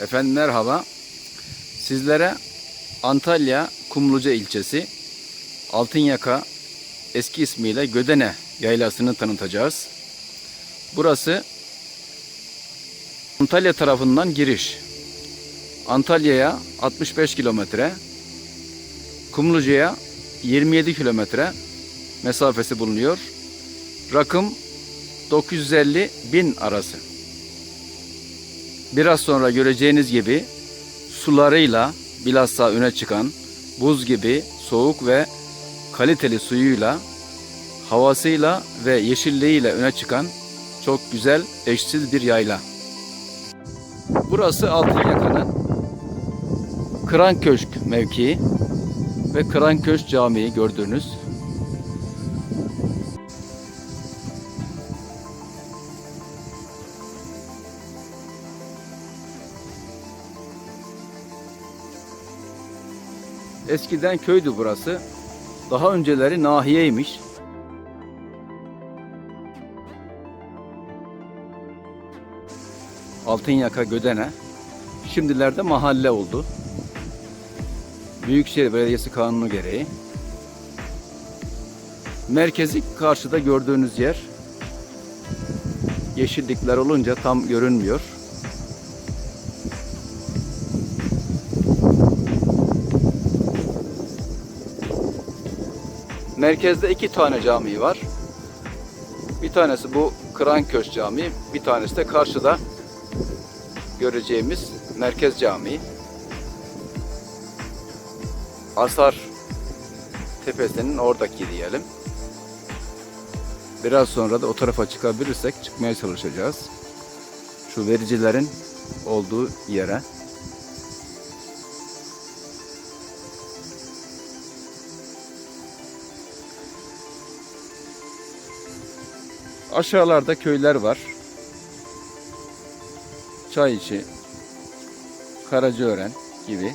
Efendim merhaba. Sizlere Antalya Kumluca ilçesi Altınyaka eski ismiyle Gödene yaylasını tanıtacağız. Burası Antalya tarafından giriş. Antalya'ya 65 kilometre, Kumluca'ya 27 kilometre mesafesi bulunuyor. Rakım 950 bin arası. Biraz sonra göreceğiniz gibi sularıyla bilhassa öne çıkan buz gibi soğuk ve kaliteli suyuyla, havasıyla ve yeşilliğiyle öne çıkan çok güzel eşsiz bir yayla. Burası Altınyaka'nın Kıran Köşk mevkii ve Kıran Köşk Camii gördüğünüz Eskiden köydü burası. Daha önceleri nahiyeymiş. Altınyaka Gödene. Şimdilerde mahalle oldu. Büyükşehir Belediyesi kanunu gereği. Merkezi karşıda gördüğünüz yer. Yeşillikler olunca tam görünmüyor. Merkezde iki tane cami var. Bir tanesi bu Kıranköş Camii, bir tanesi de karşıda göreceğimiz Merkez Camii. Asar tepesinin oradaki diyelim. Biraz sonra da o tarafa çıkabilirsek çıkmaya çalışacağız. Şu vericilerin olduğu yere. Aşağılarda köyler var. Çayiçi, Karacaören gibi.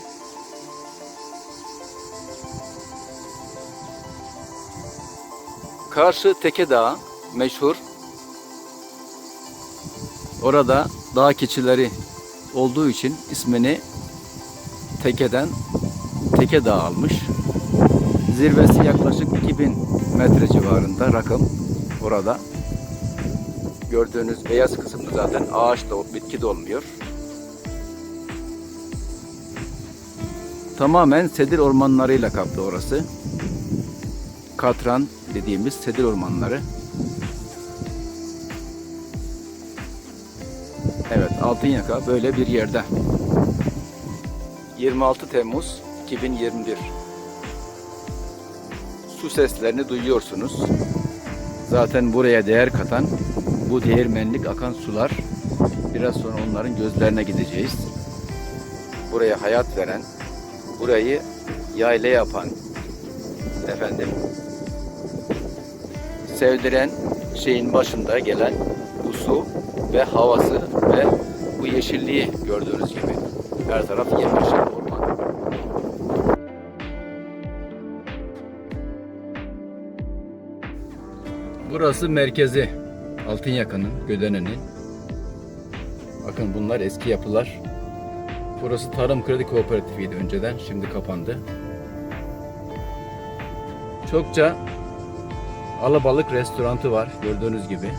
Karşı Teke Dağı meşhur. Orada dağ keçileri olduğu için ismini Teke'den Teke Dağı almış. Zirvesi yaklaşık 2000 metre civarında rakım orada. Gördüğünüz beyaz kısımda zaten ağaç da bitki de olmuyor. Tamamen sedir ormanlarıyla kaplı orası. Katran dediğimiz sedir ormanları. Evet, Altınyaka böyle bir yerde. 26 Temmuz 2021. Su seslerini duyuyorsunuz. Zaten buraya değer katan bu değirmenlik akan sular biraz sonra onların gözlerine gideceğiz. Buraya hayat veren, burayı yayla yapan, efendim sevdiren şeyin başında gelen bu su ve havası ve bu yeşilliği gördüğünüz gibi. Her taraf yemyeşil orman. Burası merkezi. Altınyaka'nın, Gödene'nin. Bakın bunlar eski yapılar. Burası Tarım Kredi Kooperatifiydi önceden. Şimdi kapandı. Çokça alabalık restoranı var gördüğünüz gibi.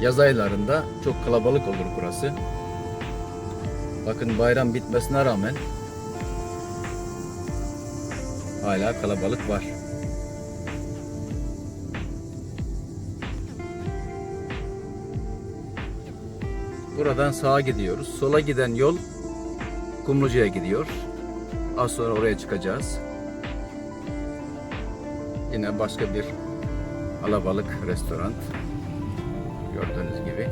Yaz aylarında çok kalabalık olur burası. Bakın bayram bitmesine rağmen hala kalabalık var. Buradan sağa gidiyoruz. Sola giden yol Kumluca'ya gidiyor. Az sonra oraya çıkacağız. Yine başka bir alabalık restoran. Gördüğünüz gibi.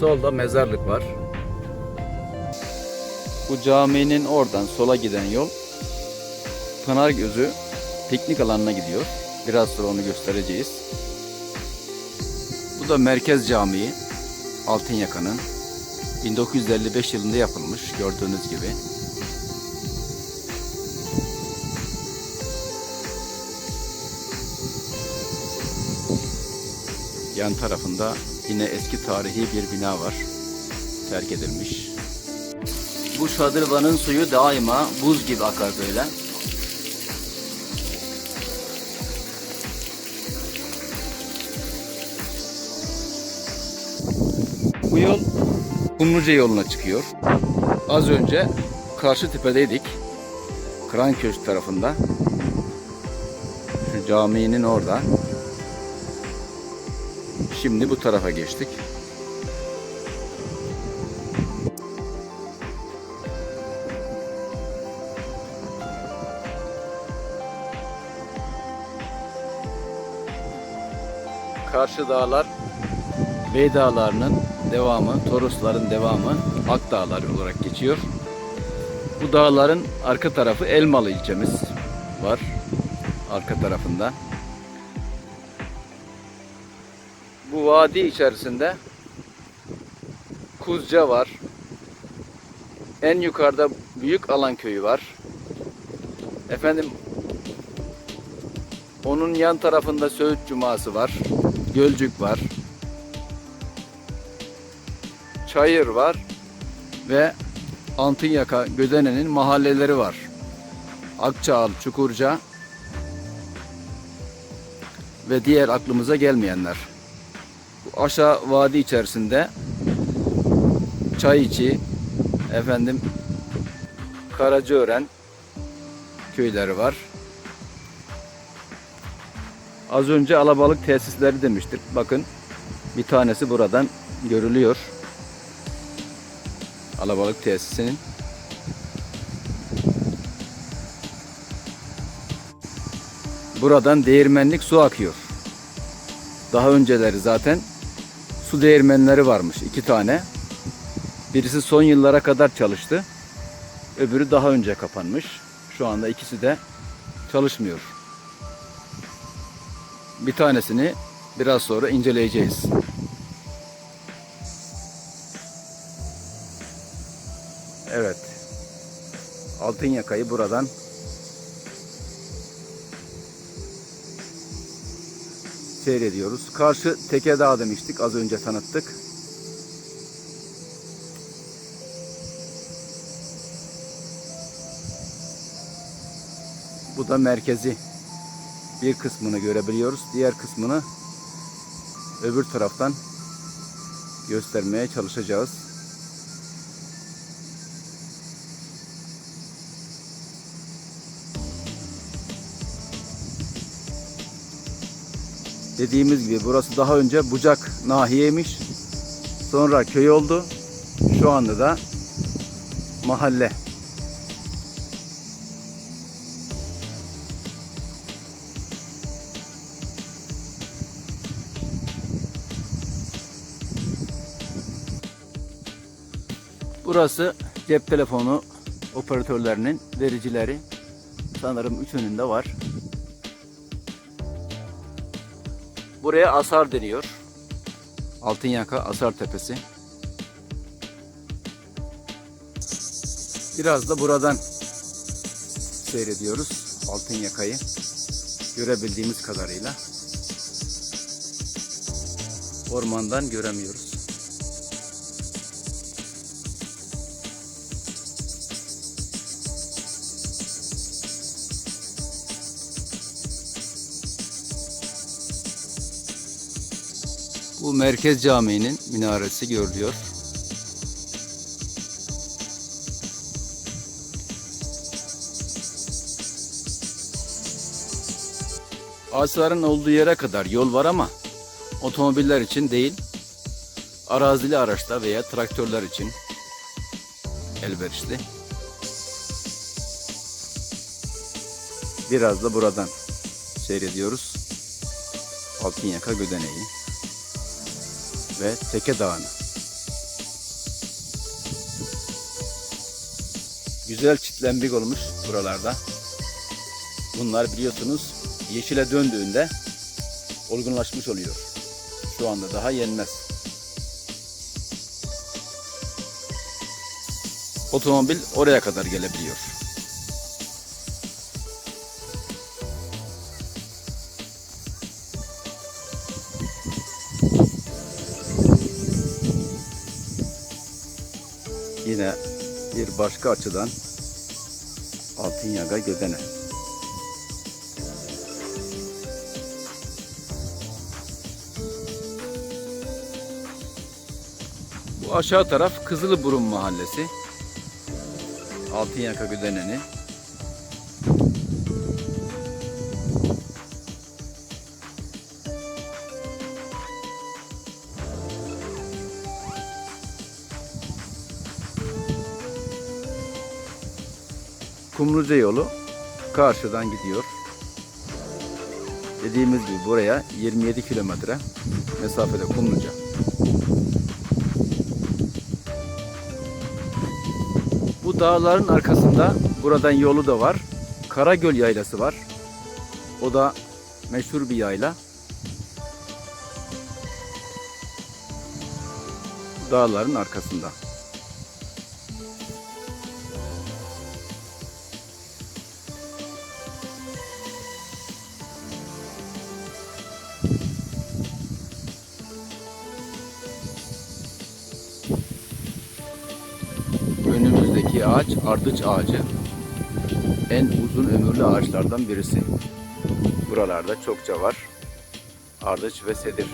Solda mezarlık var. Bu caminin oradan sola giden yol Pınargözü piknik alanına gidiyor. Biraz sonra onu göstereceğiz. Da Merkez Camii. Altınyaka'nın 1955 yılında yapılmış gördüğünüz gibi. Yan tarafında yine eski tarihi bir bina var. Terk edilmiş. Bu şadırvanın suyu daima buz gibi akar böyle. Bu yol Kumluca yoluna çıkıyor. Az önce karşı tepedeydik. Kranköşk tarafında. Şu caminin orada. Şimdi bu tarafa geçtik. Karşı dağlar Bey Dağları'nın devamı, Torosların devamı Ak Dağları olarak geçiyor. Bu dağların arka tarafı Elmalı ilçemiz var. Arka tarafında. Bu vadi içerisinde Kuzca var. En yukarıda Büyük Alan Köyü var. Efendim onun yan tarafında Söğüt Cuması var. Gölcük var. Çayır var ve Altınyaka, Gödene'nin mahalleleri var. Akçaal, Çukurca ve diğer aklımıza gelmeyenler. Bu aşağı vadi içerisinde Çayiçi, efendim Karacaören köyleri var. Az önce alabalık tesisleri demiştik. Bakın bir tanesi buradan görülüyor. Alabalık tesisinin. Buradan değirmenlik su akıyor. Daha önceleri zaten su değirmenleri varmış iki tane. Birisi son yıllara kadar çalıştı. Öbürü daha önce kapanmış. Şu anda ikisi de çalışmıyor. Bir tanesini biraz sonra inceleyeceğiz. Altın yakayı buradan seyrediyoruz. Karşı Tekedağ demiştik. Az önce tanıttık. Bu da merkezi. Bir kısmını görebiliyoruz. Diğer kısmını öbür taraftan göstermeye çalışacağız. Dediğimiz gibi burası daha önce Bucak nahiyeymiş. Sonra köy oldu. Şu anda da mahalle. Burası cep telefonu operatörlerinin vericileri. Sanırım üçünün de var. Buraya Asar deniyor. Altınyaka Asar Tepesi. Biraz da buradan seyrediyoruz Altınyaka'yı. Görebildiğimiz kadarıyla. Ormandan göremiyoruz. Bu Merkez Camii'nin minaresi görülüyor. Ağaçların olduğu yere kadar yol var ama otomobiller için değil, arazili araçlar veya traktörler için elverişli. Biraz da buradan seyrediyoruz. Altınyaka Gödeneği ve Teke Dağı'nı. Güzel çitlenbik olmuş buralarda. Bunlar biliyorsunuz yeşile döndüğünde olgunlaşmış oluyor. Şu anda daha yenmez. Otomobil oraya kadar gelebiliyor. Bir başka açıdan Altınyaga Gödene. Bu aşağı taraf Kızılıburun Mahallesi. Altınyaka Gödene'ni. Kumluca yolu karşıdan gidiyor. Dediğimiz gibi buraya 27 kilometre mesafede Kumluca. Bu dağların arkasında buradan yolu da var. Karagöl yaylası var. O da meşhur bir yayla. Dağların arkasında. Ardıç ağacı. En uzun ömürlü ağaçlardan birisi. Buralarda çokça var. Ardıç ve sedir.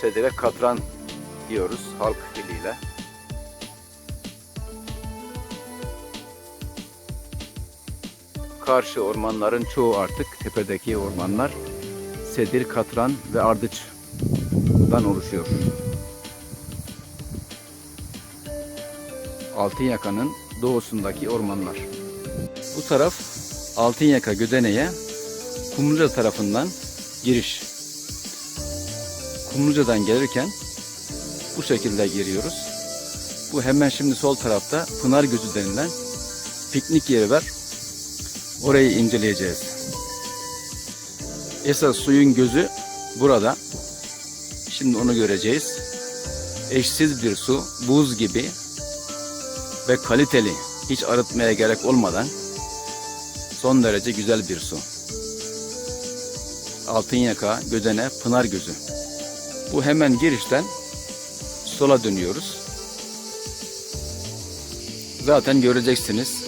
Sedire katran diyoruz halk diliyle. Karşı ormanların çoğu artık tepedeki ormanlar sedir, katran ve ardıçtan oluşuyor. Altınyaka'nın doğusundaki ormanlar. Bu taraf Altınyaka Gödene'ye Kumluca tarafından giriş. Kumluca'dan gelirken bu şekilde giriyoruz. Bu hemen şimdi sol tarafta Pınar Gözü denilen piknik yeri var. Orayı inceleyeceğiz. Esas suyun gözü burada. Şimdi onu göreceğiz. Eşsiz bir su, buz gibi ve kaliteli, hiç arıtmaya gerek olmadan son derece güzel bir su. Altınyaka, Gödene, Pınar Gözü. Bu hemen girişten sola dönüyoruz. Zaten göreceksiniz.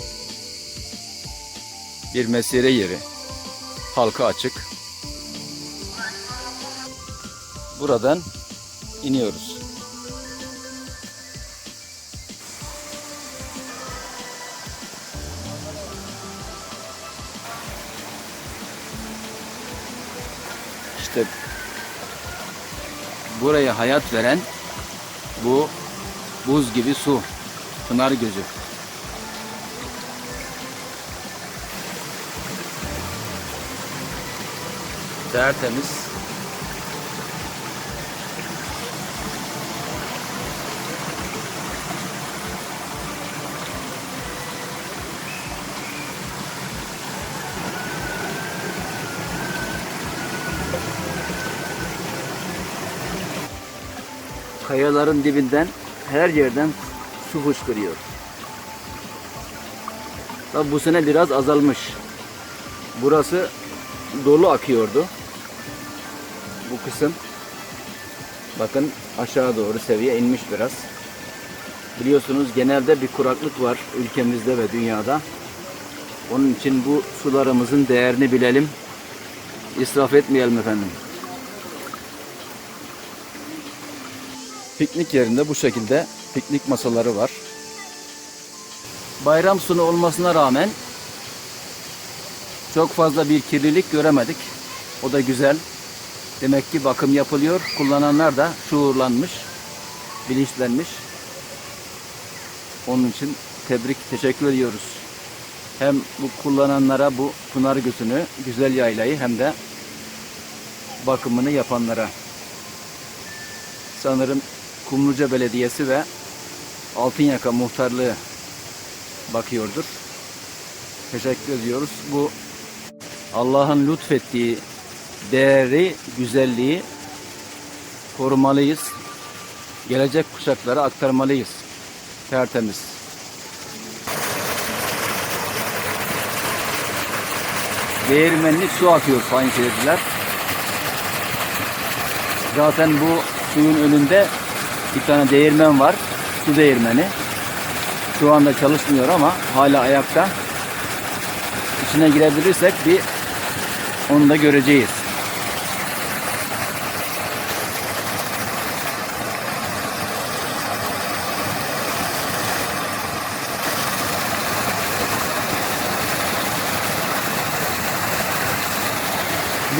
Bir mesire yeri. Halka açık. Buradan iniyoruz. Buraya hayat veren bu buz gibi su. Pınar gözü. Tertemiz. Kayaların dibinden her yerden su fışkırıyor. Tabi bu sene biraz azalmış. Burası dolu akıyordu. Bu kısım bakın aşağı doğru seviye inmiş biraz. Biliyorsunuz genelde bir kuraklık var ülkemizde ve dünyada. Onun için bu sularımızın değerini bilelim. İsraf etmeyelim efendim. Piknik yerinde bu şekilde piknik masaları var. Bayram sonu olmasına rağmen çok fazla bir kirlilik göremedik. O da güzel. Demek ki bakım yapılıyor. Kullananlar da şuurlanmış, bilinçlenmiş. Onun için tebrik, teşekkür ediyoruz. Hem bu kullananlara bu Pınar Gözü'nü, güzel yaylayı hem de bakımını yapanlara. Sanırım Kumluca Belediyesi ve Altınyaka Muhtarlığı bakıyordur. Teşekkür ediyoruz. Bu Allah'ın lütfettiği değeri, güzelliği korumalıyız. Gelecek kuşaklara aktarmalıyız. Tertemiz. Değirmenlik su akıyor sayın seyirciler. Zaten bu suyun önünde bir tane değirmen var. Su değirmeni. Şu anda çalışmıyor ama hala ayakta. İçine girebilirsek bir onu da göreceğiz.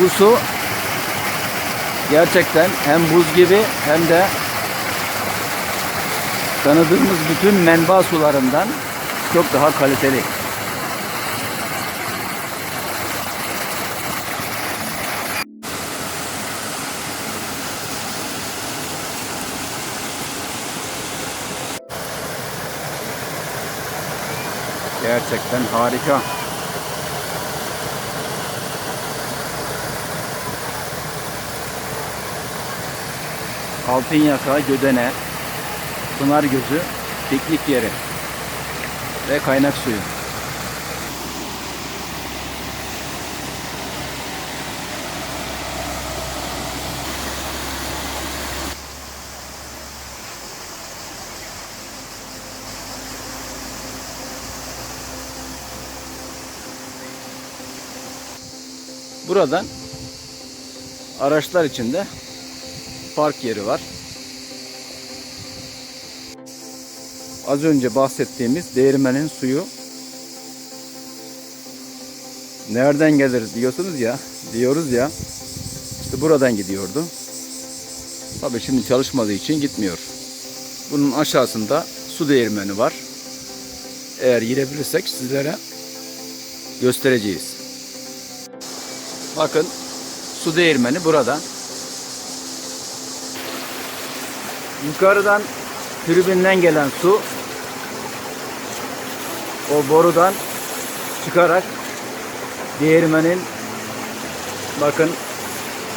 Bu su gerçekten hem buz gibi hem de tanıdığımız bütün menba sularından çok daha kaliteli. Gerçekten harika. Altınyaka, Gödene, Pınar Gözü, piknik yeri ve kaynak suyu. Buradan araçlar içinde park yeri var. Az önce bahsettiğimiz değirmenin suyu nereden gelir diyorsunuz ya, diyoruz ya. İşte buradan gidiyordu. Tabii şimdi çalışmadığı için gitmiyor. Bunun aşağısında su değirmeni var. Eğer girebilirsek sizlere göstereceğiz. Bakın su değirmeni burada. Yukarıdan tribünden gelen su o borudan çıkarak değirmenin bakın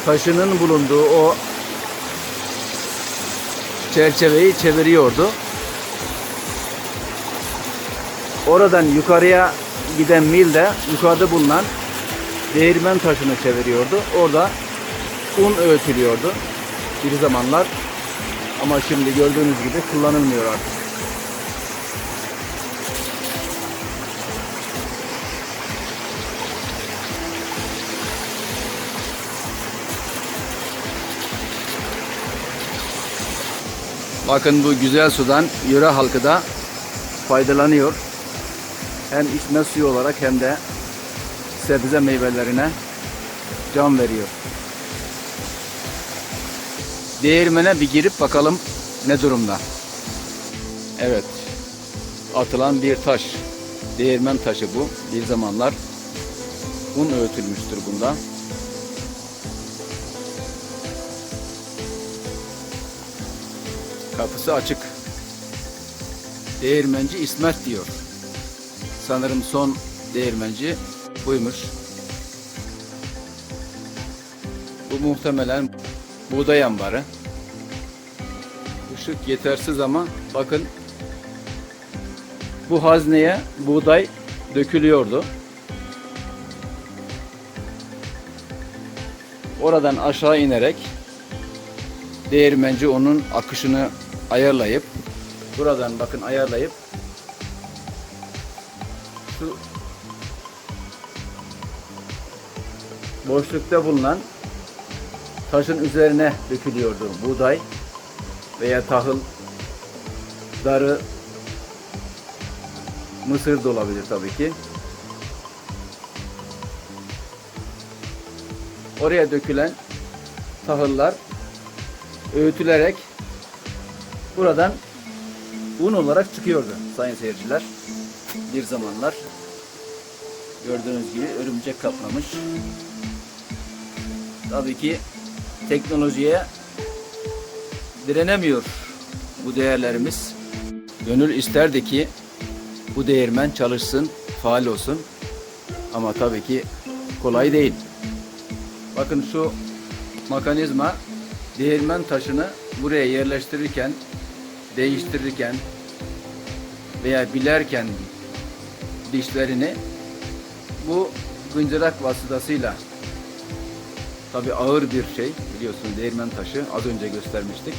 taşının bulunduğu o çerçeveyi çeviriyordu. Oradan yukarıya giden mil de yukarıda bulunan değirmen taşını çeviriyordu. Orada un öğütülüyordu bir zamanlar. Ama şimdi gördüğünüz gibi kullanılmıyor artık. Bakın bu güzel sudan yöre halkı da faydalanıyor. Hem içme suyu olarak hem de sebze meyvelerine can veriyor. Değirmene bir girip bakalım ne durumda. Evet. Atılan bir taş. Değirmen taşı bu. Bir zamanlar un öğütülmüştür bunda. Kapısı açık. Değirmenci İsmet diyor. Sanırım son değirmenci buymuş. Bu muhtemelen buğday ambarı. Işık yetersiz ama bakın bu hazneye buğday dökülüyordu. Oradan aşağı inerek değirmenci onun akışını ayarlayıp buradan bakın ayarlayıp şu boşlukta bulunan taşın üzerine dökülüyordu buğday veya tahıl, darı, mısır da olabilir tabii ki. Oraya dökülen tahıllar öğütülerek buradan un olarak çıkıyordu sayın seyirciler. Bir zamanlar gördüğünüz gibi örümcek kaplamış. Tabii ki teknolojiye direnemiyor bu değerlerimiz. Gönül isterdi ki bu değirmen çalışsın, faal olsun. Ama tabii ki kolay değil. Bakın şu mekanizma değirmen taşını buraya yerleştirirken, değiştirirken veya bilerken dişlerini bu gıncırak vasıtasıyla tabi ağır bir şey biliyorsun değirmen taşı az önce göstermiştik.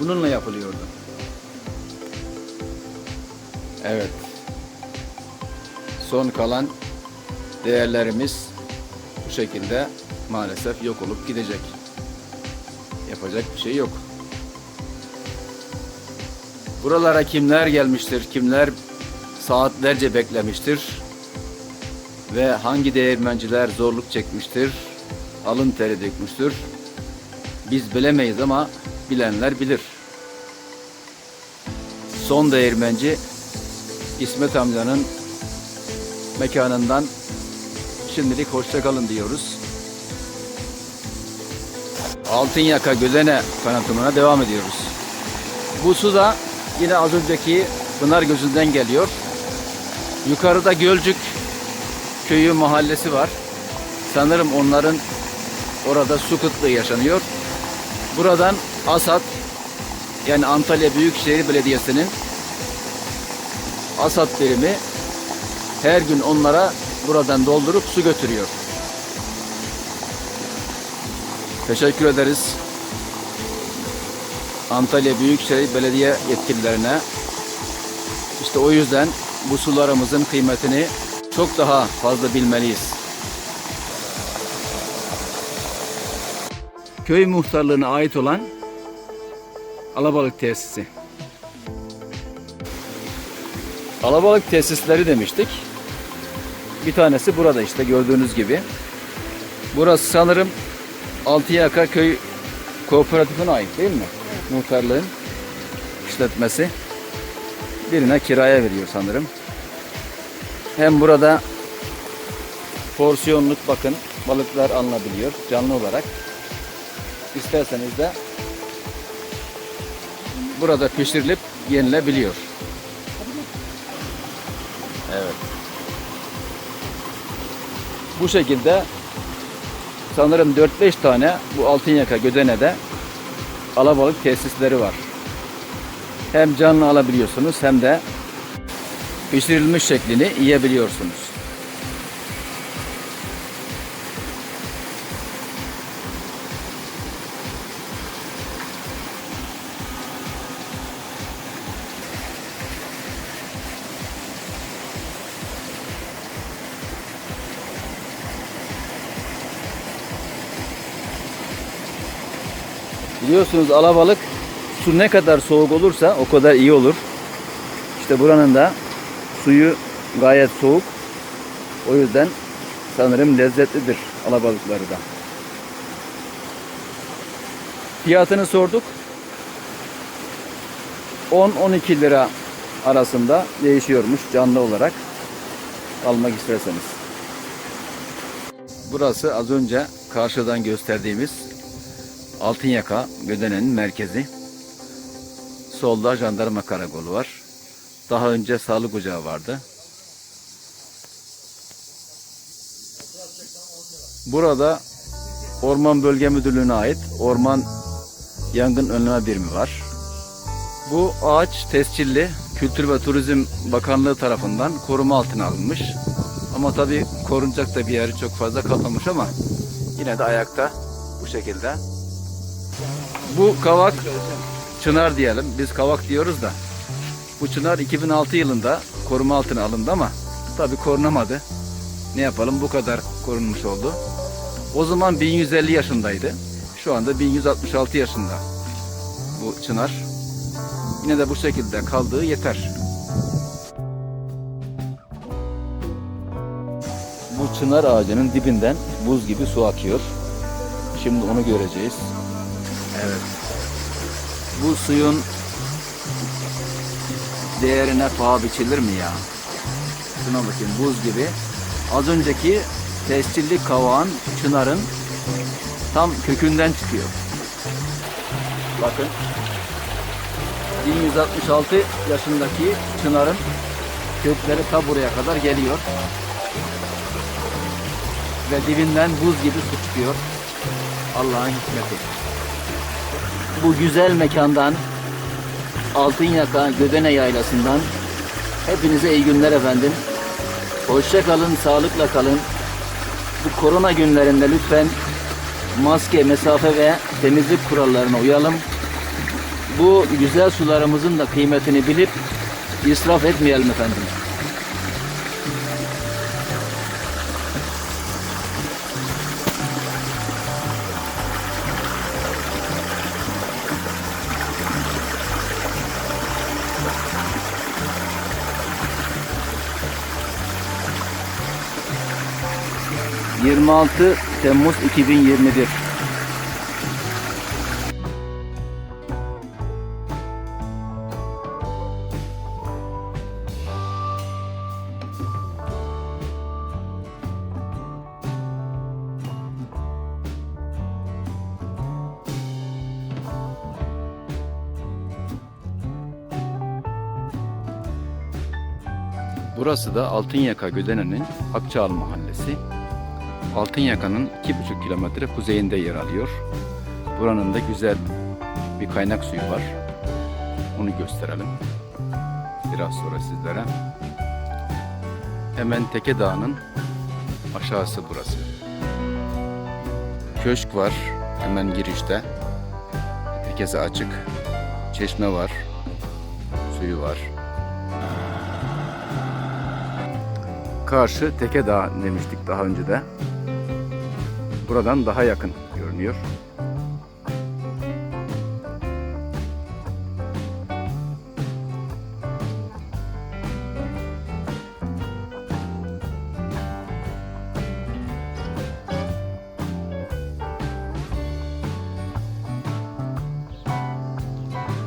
Bununla yapılıyordu. Evet. Son kalan değerlerimiz bu şekilde maalesef yok olup gidecek. Yapacak bir şey yok. Buralara kimler gelmiştir, kimler saatlerce beklemiştir ve hangi değirmenciler zorluk çekmiştir, alın teri dökmüştür. Biz bilemeyiz ama bilenler bilir. Son değirmenci İsmet amcanın mekanından şimdilik hoşça kalın diyoruz. Altın Yaka Gödene tanıtımına devam ediyoruz. Bu su da yine az önceki Pınar Gözü'nden geliyor. Yukarıda Gölcük köyü mahallesi var. Sanırım onların orada su kıtlığı yaşanıyor. Buradan Asat yani Antalya Büyükşehir Belediyesi'nin Asat birimi her gün onlara buradan doldurup su götürüyor. Teşekkür ederiz. Antalya Büyükşehir Belediye yetkililerine. İşte o yüzden bu sularımızın kıymetini çok daha fazla bilmeliyiz. Köy muhtarlığına ait olan alabalık tesisi. Alabalık tesisleri demiştik. Bir tanesi burada işte gördüğünüz gibi. Burası sanırım Altıyaka Köy Kooperatifine ait değil mi? Muhtarlığın işletmesi. Birine kiraya veriyor sanırım. Hem burada porsiyonluk bakın balıklar alınabiliyor canlı olarak. İsterseniz de burada pişirilip yenilebiliyor. Evet. Bu şekilde sanırım 4-5 tane bu Altınyaka Gödene'de alabalık tesisleri var. Hem canlı alabiliyorsunuz hem de pişirilmiş şeklini yiyebiliyorsunuz. Biliyorsunuz alabalık su ne kadar soğuk olursa o kadar iyi olur. İşte buranın da suyu gayet soğuk. O yüzden sanırım lezzetlidir alabalıkları da. Fiyatını sorduk. 10-12 lira arasında değişiyormuş canlı olarak almak isterseniz. Burası az önce karşıdan gösterdiğimiz Altınyaka Gödene'nin merkezi. Solda jandarma karakolu var. Daha önce sağlık ocağı vardı. Burada Orman Bölge Müdürlüğü'ne ait orman yangın önleme birimi var. Bu ağaç tescilli Kültür ve Turizm Bakanlığı tarafından koruma altına alınmış. Ama tabi korunacak da bir yeri çok fazla kalmamış ama yine de ayakta bu şekilde. Bu kavak çınar diyelim. Biz kavak diyoruz da. Bu çınar 2006 yılında koruma altına alındı ama tabi korunamadı. Ne yapalım bu kadar korunmuş oldu. O zaman 1150 yaşındaydı. Şu anda 1166 yaşında bu çınar. Yine de bu şekilde kaldığı yeter. Bu çınar ağacının dibinden buz gibi su akıyor. Şimdi onu göreceğiz. Evet. Bu suyun değerine paha biçilir mi ya? Şuna bakın buz gibi. Az önceki tescilli kavağın, çınarın tam kökünden çıkıyor. Bakın. 1166 yaşındaki çınarın kökleri ta buraya kadar geliyor. Ve dibinden buz gibi su çıkıyor. Allah'ın hikmeti bu güzel mekandan Altınyaka Gödene Yaylası'ndan hepinize iyi günler efendim. Hoşça kalın, sağlıkla kalın. Bu korona günlerinde lütfen maske, mesafe ve temizlik kurallarına uyalım. Bu güzel sularımızın da kıymetini bilip israf etmeyelim efendim. ...26 Temmuz 2021 Burası da Altınyaka Gödene'nin Akçaal Mahallesi. Altınyaka'nın 2,5 kilometre kuzeyinde yer alıyor. Buranın da güzel bir kaynak suyu var. Onu gösterelim. Biraz sonra sizlere. Hemen Teke Dağı'nın aşağısı burası. Köşk var hemen girişte. Tekesi açık. Çeşme var. Suyu var. Karşı Teke Dağı demiştik daha önce de. Buradan daha yakın görünüyor.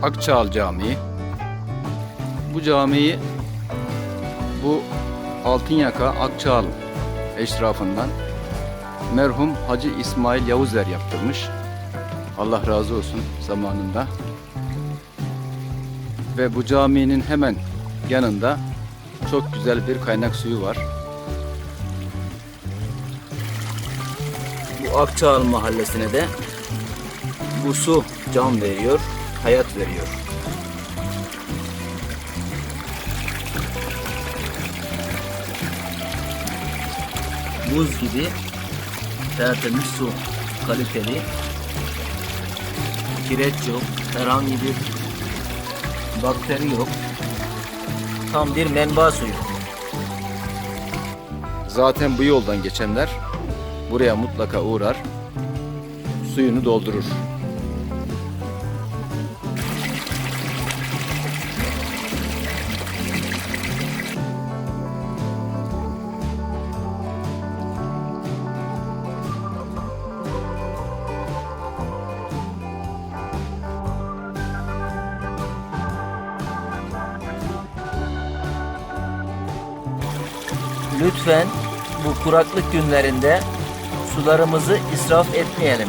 Akçaal Camii. Bu camiyi bu Altınyaka Akçaal eşrafından merhum Hacı İsmail Yavuzer yaptırmış. Allah razı olsun zamanında. Ve bu caminin hemen yanında çok güzel bir kaynak suyu var. Bu Akçaal mahallesine de bu su can veriyor, hayat veriyor. buz gibi tertemiz su, kaliteli, kireç yok, herhangi bir bakteri yok. Tam bir menba suyu. Zaten bu yoldan geçenler buraya mutlaka uğrar, suyunu doldurur. Lütfen bu kuraklık günlerinde sularımızı israf etmeyelim.